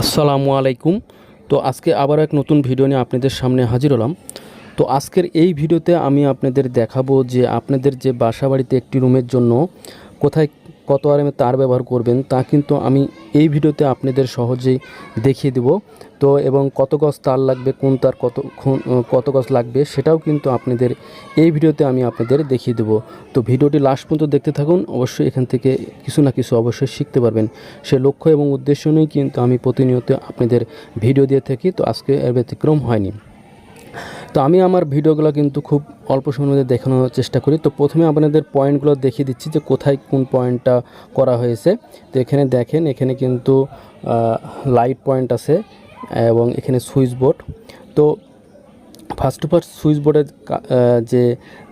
আসসালামু আলাইকুম। তো আজকে আবার এক নতুন ভিডিও নিয়ে আপনাদের সামনে হাজির হলাম। তো আজকের এই ভিডিওতে আমি আপনাদের দেখাবো যে আপনাদের যে বাসা বাড়িতে একটি রুমের জন্য কোথায় কত আর আরামে তার ব্যবহার করবেন তা কিন্তু আমি এই ভিডিওতে আপনাদের সহজেই দেখিয়ে দেব। তো এবং কত গজ তার লাগবে, কোন তার কত কত গজ লাগবে সেটাও কিন্তু আপনাদের এই ভিডিওতে আমি আপনাদের দেখিয়ে দেব। তো ভিডিওটি লাস্ট পর্যন্ত দেখতে থাকুন, অবশ্যই এখান থেকে কিছু না কিছু অবশ্যই শিখতে পারবেন। সে লক্ষ্য এবং উদ্দেশ্য নিয়েই কিন্তু আমি প্রতিনিয়ত আপনাদের ভিডিও দিয়ে থাকি, তো আজকে এর ব্যতিক্রম হয়নি। তো আমি আমার ভিডিওগুলো কিন্তু খুব অল্প সময়ের মধ্যে দেখানোর চেষ্টা করি। তো প্রথমে আপনাদের পয়েন্টগুলো দেখিয়ে দিচ্ছি যে কোথায় কোন পয়েন্টটা করা হয়েছে। তো এখানে দেখেন এখানে কিন্তু লাইট পয়েন্ট আছে এবং এখানে সুইচ বোর্ড তো ফার্স্ট অফ অল সুইচ বোর্ডের যে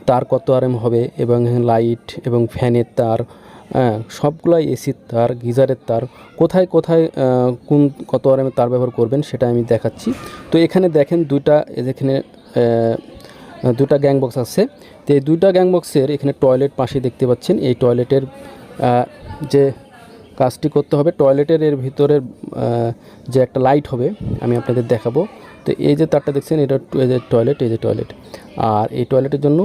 তার কত আরএম হবে এবং লাইট এবং ফ্যানের তার হ্যাঁ সবগুলাই এসির তার গিজারের তার কোথায় কোথায় কোন কত আরএমের তার ব্যবহার করবেন সেটা আমি দেখাচ্ছি। তো এখানে দেখেন দুইটা এই যে এখানে আহ, দুটা গ্যাং বক্স আছে। তো এই দুইটা গ্যাং বক্সের এখানে টয়লেট পাশে দেখতে পাচ্ছেন। এই টয়লেটের যে কাজটি করতে হবে টয়লেটের এর ভিতরের যে একটা লাইট হবে, আমি আপনাদের দেখাবো। তো এই যে তারটা দেখছেন, এটা এই যে টয়লেট এই যে টয়লেট আর এই টয়লেটের জন্য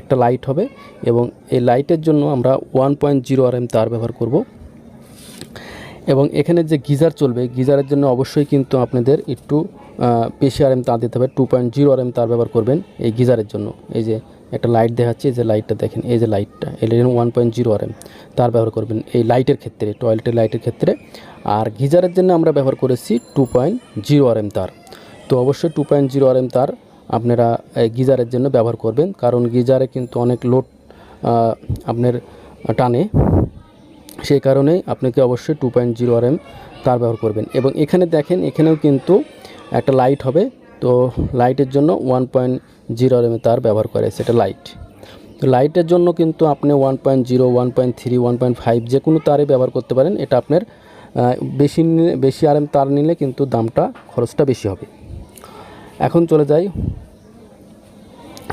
একটা লাইট হবে এবং এই লাইটের জন্য আমরা one point zero R M তার ব্যবহার করব। এবং এখানে যে গিজার চলবে, গিজারের জন্য অবশ্যই কিন্তু আপনাদের একটু বেশি আর এম তার দিতে হবে two point zero R M তার ব্যবহার করবেন এই গিজারের জন্য। এই যে একটা লাইট দেখাচ্ছে, এই যে লাইটটা দেখেন, এই যে লাইটটা এর one point zero R M তার ব্যবহার করবেন এই লাইটের ক্ষেত্রে টয়লেটের লাইটের ক্ষেত্রে। আর গিজারের জন্য আমরা ব্যবহার করেছি two point zero R M তার। তো অবশ্যই two point zero R M তার আপনারা এই গিজারের জন্য ব্যবহার করবেন, কারণ গিজারে কিন্তু অনেক লোড আপনার টানে। সেই কারণেই আপনাকে অবশ্যই two point zero R M তার ব্যবহার করবেন। এবং এখানে দেখেন, এখানেও কিন্তু একটা লাইট হবে। তো লাইটের জন্য one point zero R M তার ব্যবহার করে সেটা লাইট তো লাইটের জন্য কিন্তু আপনি one point zero one point three one point five যে কোনো তারে ব্যবহার করতে পারেন। এটা আপনার বেশি বেশি আর এম তার নিলে কিন্তু দামটা, খরচটা বেশি হবে। এখন চলে যাই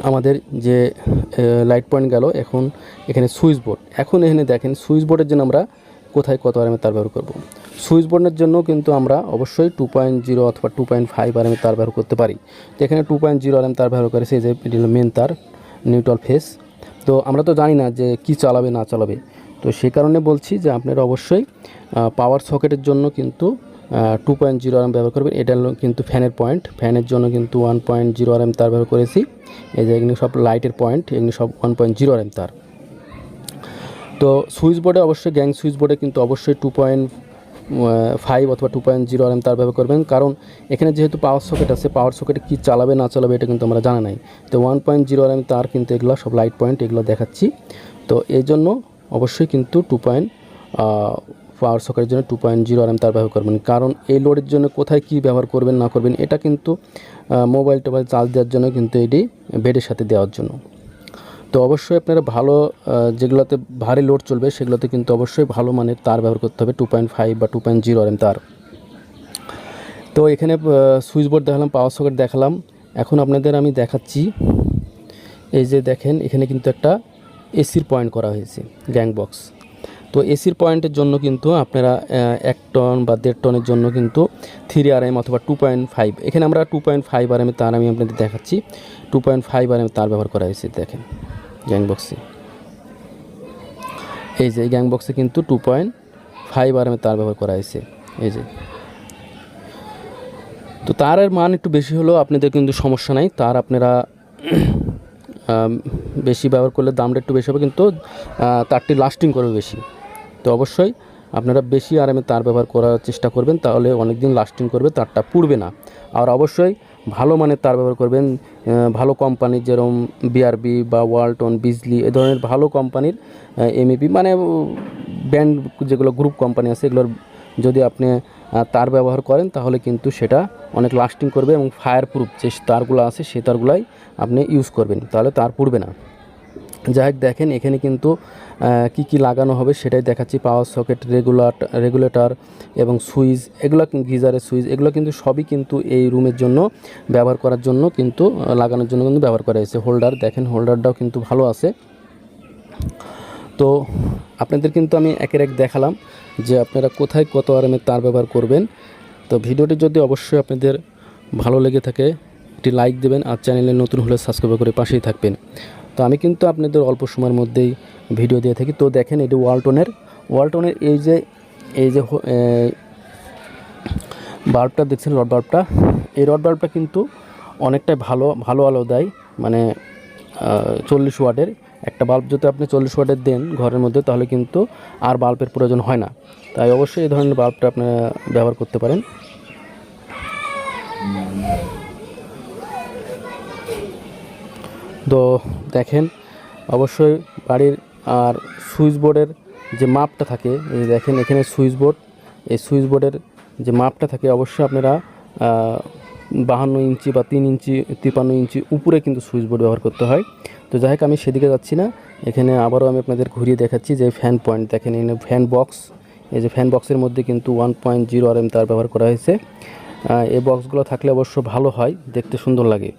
আমাদের যে লাইট পয়েন্ট গেল, এখন এখানে সুইচ বোর্ড এখন এখানে দেখেন সুইচ বোর্ডের জন্য আমরা কোথায় কত আরামে তার ব্যবহার করব? সুইচ বোর্ডের জন্য কিন্তু আমরা অবশ্যই টু পয়েন্ট জিরো অথবা টু পয়েন্ট ফাইভ আরামে তার ব্যবহার করতে পারি। তো এখানে টু পয়েন্ট জিরো আরাম তার ব্যবহার করেছে এই যে মেন তার নিউট্রাল ফেস তো আমরা তো জানি না যে, কি চালাবে, না চালাবে। তো সেই কারণে বলছি যে, আপনারা অবশ্যই পাওয়ার সকেটের জন্য কিন্তু টু পয়েন্ট জিরো আরাম ব্যবহার করবেন। এটা কিন্তু ফ্যানের পয়েন্ট ফ্যানের জন্য কিন্তু ওয়ান পয়েন্ট জিরো আরাম তার ব্যবহার করেছি। এই যে এগুলো সব লাইটের পয়েন্ট এগুলো সব ওয়ান পয়েন্ট জিরো আরাম তার। তো সুইচ বোর্ডে অবশ্যই গ্যাং সুইচ বোর্ডে কিন্তু অবশ্যই টু পয়েন্ট ফাইভ অথবা two point zero R M তার ব্যবহার করবেন। কারণ এখানে যেহেতু পাওয়ার সকেট আছে পাওয়ার সকেটে কী চালাবে, না চালাবে, এটা কিন্তু আমরা জানা নাই। তো ওয়ান পয়েন্ট জিরো আরাম তার কিন্তু এগুলো সব লাইট পয়েন্ট এগুলো দেখাচ্ছি। তো এই জন্য অবশ্যই কিন্তু টু পয়েন্ট পাওয়ার সকেটের জন্য টু পয়েন্ট জিরো আরাম তার ব্যবহার করবেন। কারণ এই লোডের জন্য কোথায় কী ব্যবহার করবেন, না করবেন, এটা কিন্তু মোবাইল টোবাইল চার্জ দেওয়ার জন্য কিন্তু এটি বেডের সাথে দেওয়ার জন্য। তো অবশ্যই আপনারা ভালো যেগুলোতে ভারী লোড চলবে, সেগুলোতে কিন্তু অবশ্যই ভালো মানের তার ব্যবহার করতে হবে টু পয়েন্ট ফাইভ বা টু পয়েন্ট জিরো এম তার। তো এখানে সুইচ বোর্ড দেখালাম পাওয়ার সকেট দেখালাম। এখন আপনাদের আমি দেখাচ্ছি, এই যে দেখেন, এখানে কিন্তু একটা এসির পয়েন্ট করা হয়েছে গ্যাং বক্স তো এসির পয়েন্টের জন্য কিন্তু আপনারা এক টন বা দেড় টনের জন্য কিন্তু থ্রি আর এম অথবা টু পয়েন্ট ফাইভ, এখানে আমরা two point five R M তার আমি আপনাদের দেখাচ্ছি। Two point five R M তার ব্যবহার করা হয়েছে, দেখেন গ্যাংবক্সে এই যে গ্যাং বক্সে কিন্তু two point five R M তার ব্যবহার করা হয়েছে, এই যে। তো তারের মান একটু বেশি হলেও আপনাদের কিন্তু সমস্যা নাই, তার আপনারা বেশি ব্যবহার করলে দামটা একটু বেশি হবে, কিন্তু তারটি লাস্টিং করবে বেশি। তো অবশ্যই আপনারা বেশি আরামে তার ব্যবহার করার চেষ্টা করবেন, তাহলে অনেক দিন লাস্টিং করবে, তারটা পুড়বে না। আর অবশ্যই ভালো মানের তার ব্যবহার করবেন ভালো কোম্পানির যেরকম বিআরবি বা ওয়ালটন বিজলি এ ধরনের ভালো কোম্পানির এমইপি মানে ব্যান্ড যেগুলো গ্রুপ কোম্পানি আছে, এগুলোর যদি আপনি তার ব্যবহার করেন, তাহলে কিন্তু সেটা অনেক লাস্টিং করবে এবং ফায়ার প্রুফ যে তারগুলো আছে সেই তারগুলাই আপনি ইউজ করবেন, তাহলে তার পুড়বে না। যাই হোক দেখেন, এখানে কিন্তু কি কি লাগানো হবে সেটাই দেখাচ্ছি। পাওয়ার সকেট রেগুলার রেগুলেটর এবং সুইচ, এগুলো গিজারের সুইচ, এগুলো কিন্তু সবই কিন্তু এই রুমের জন্য ব্যবহার করার জন্য কিন্তু লাগানোর জন্য কিন্তু ব্যবহার করা হয়েছে। হোল্ডার, দেখেন হোল্ডারটাও কিন্তু ভালো আছে। তো আপনাদের কিন্তু আমি একের এক দেখালাম যে আপনারা কোথায় কত আরামের তার ব্যবহার করবেন। তো ভিডিওটি যদি অবশ্যই আপনাদের ভালো লেগে থাকে, একটি লাইক দেবেন আর চ্যানেলে নতুন হলে সাবস্ক্রাইব করে পাশেই থাকবেন। তো আমি কিন্তু আপনাদের অল্প সময়ের মধ্যেই ভিডিও দিয়ে থাকি। তো দেখেন এটি ওয়ালটনের ওয়ালটনের এই যে এই যে বাল্বটা দেখছেন, রড বাল্বটা? এই রড বাল্বটা কিন্তু অনেকটাই ভালো ভালো আলো দেয়। মানে চল্লিশ ওয়াটের। একটা বাল্ব যদি আপনি চল্লিশ ওয়াটের দেন ঘরের মধ্যে, তাহলে কিন্তু আর বাল্বের প্রয়োজন হয় না। তাই অবশ্যই এই ধরনের বাল্বটা আপনারা ব্যবহার করতে পারেন। তো দেখেন, অবশ্যই বাড়ির আর সুইচ বোর্ডের যে মাপটা থাকে, এই দেখেন এখানে সুইচ বোর্ড, এই সুইচ বোর্ডের যে মাপটা থাকে, অবশ্যই আপনারা বাহান্ন ইঞ্চি বা তিন ইঞ্চি, তিপ্পান্ন ইঞ্চি উপরে কিন্তু সুইচ বোর্ড ব্যবহার করতে হয়। তো যাই হোক, আমি সেদিকে যাচ্ছি না। এখানে আবারও আমি আপনাদের ঘুরিয়ে দেখাচ্ছি যে ফ্যান পয়েন্ট দেখেন এখানে ফ্যান বক্স এই যে ফ্যান বক্সের মধ্যে কিন্তু one point zero R M তার ব্যবহার করা হয়েছে। এই বক্সগুলো থাকলে অবশ্য ভালো হয়, দেখতে সুন্দর লাগে।